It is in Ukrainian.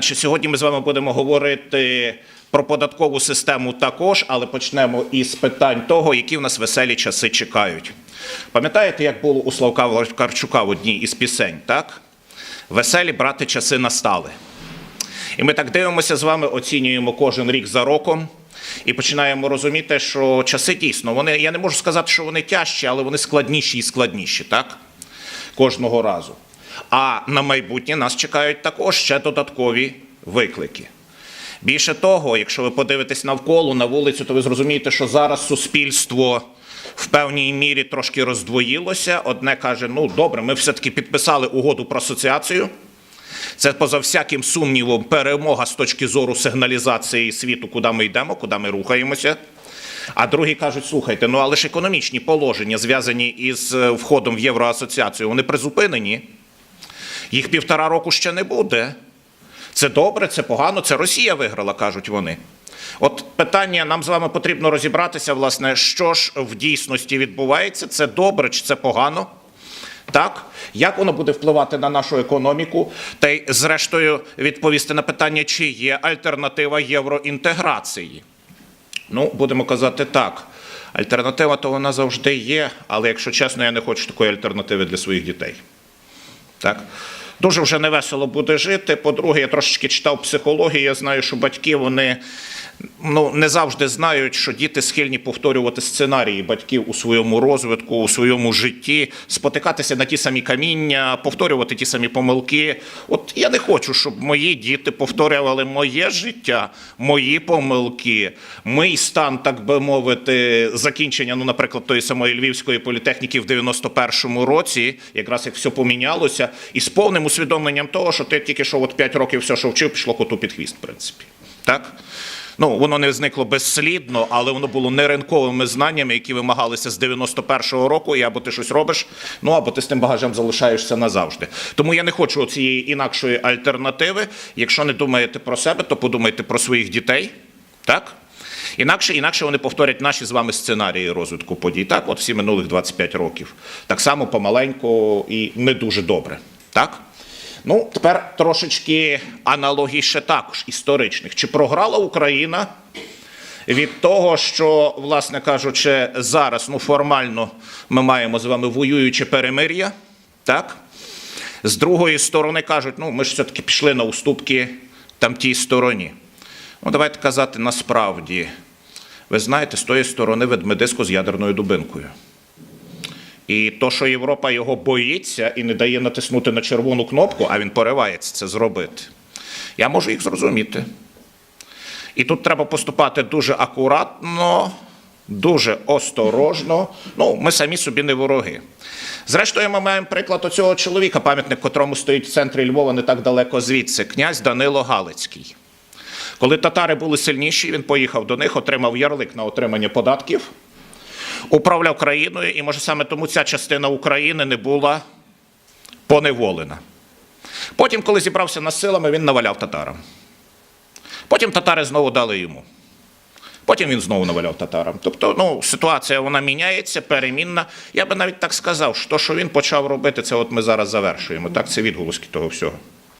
Що сьогодні ми з вами будемо говорити про податкову систему також, але почнемо із питань того, які в нас веселі часи чекають. Пам'ятаєте, як було у Славка Вакарчука в одній із пісень, так? Веселі брати часи настали. І ми так дивимося з вами, оцінюємо кожен рік за роком і починаємо розуміти, що часи дійсно вони, я не можу сказати, що вони тяжчі, але вони складніші і складніші, так? Кожного разу. А на майбутнє нас чекають також ще додаткові виклики. Більше того, якщо ви подивитесь навколо на вулицю, то ви зрозумієте, що зараз суспільство в певній мірі трошки роздвоїлося. Одне каже: ну добре, ми все-таки підписали угоду про асоціацію. Це поза всяким сумнівом перемога з точки зору сигналізації світу, куди ми йдемо, куди ми рухаємося. А другі кажуть: слухайте, ну але ж економічні положення, зв'язані із е, входом в Євроасоціацію, вони призупинені. Їх півтора року ще не буде. Це добре, це погано, це Росія виграла, кажуть вони. От питання нам з вами потрібно розібратися, власне, що ж в дійсності відбувається, це добре чи це погано. Так, як воно буде впливати на нашу економіку, та й зрештою відповісти на питання, чи є альтернатива євроінтеграції. Ну, будемо казати так. Альтернатива то вона завжди є, але якщо чесно, я не хочу такої альтернативи для своїх дітей. Так? Дуже вже невесело буде жити. По-друге, я трошечки читав психологію. Я знаю, що батьки вони ну, не завжди знають, що діти схильні повторювати сценарії батьків у своєму розвитку, у своєму житті, спотикатися на ті самі каміння, повторювати ті самі помилки. От я не хочу, щоб мої діти повторювали моє життя, мої помилки, мій стан, так би мовити, закінчення, ну, наприклад, тої самої Львівської політехніки в 91-му році, якраз як все помінялося, і з повним усвідомленням того, що ти тільки що от 5 років все, що вчив, пішло коту під хвіст, в принципі. Так? Ну, воно не зникло безслідно, але воно було не ринковими знаннями, які вимагалися з 91-го року, і або ти щось робиш, ну або ти з тим багажем залишаєшся назавжди. Тому я не хочу цієї інакшої альтернативи. Якщо не думаєте про себе, то подумайте про своїх дітей. Так? Інакше, інакше вони повторять наші з вами сценарії розвитку подій. Так, от всі минулих 25 років. Так само помаленьку і не дуже добре. Так? Ну, тепер трошечки аналогій ще також історичних. Чи програла Україна від того, що, власне кажучи, зараз ну, формально ми маємо з вами воююче перемир'я, так? З другої сторони кажуть, ну ми ж все-таки пішли на уступки там тій стороні. Ну, давайте казати насправді. Ви знаєте, з тої сторони ведмедисько з ядерною дубинкою. І то, що Європа його боїться і не дає натиснути на червону кнопку, а він поривається це зробити, я можу їх зрозуміти. І тут треба поступати дуже акуратно, дуже осторожно. Ну, ми самі собі не вороги. Зрештою, ми маємо приклад оцього чоловіка, пам'ятник котрому стоїть в центрі Львова, не так далеко звідси, князь Данило Галицький. Коли татари були сильніші, він поїхав до них, отримав ярлик на отримання податків управляв країною, і може саме тому ця частина України не була поневолена. Потім, коли зібрався нас силами, він наваляв татарам. Потім татари знову дали йому. Потім він знову наваляв татарам. Тобто, ну, ситуація вона міняється, перемінна. Я би навіть так сказав, що, що він почав робити, це от ми зараз завершуємо. Так, це відголоски того всього.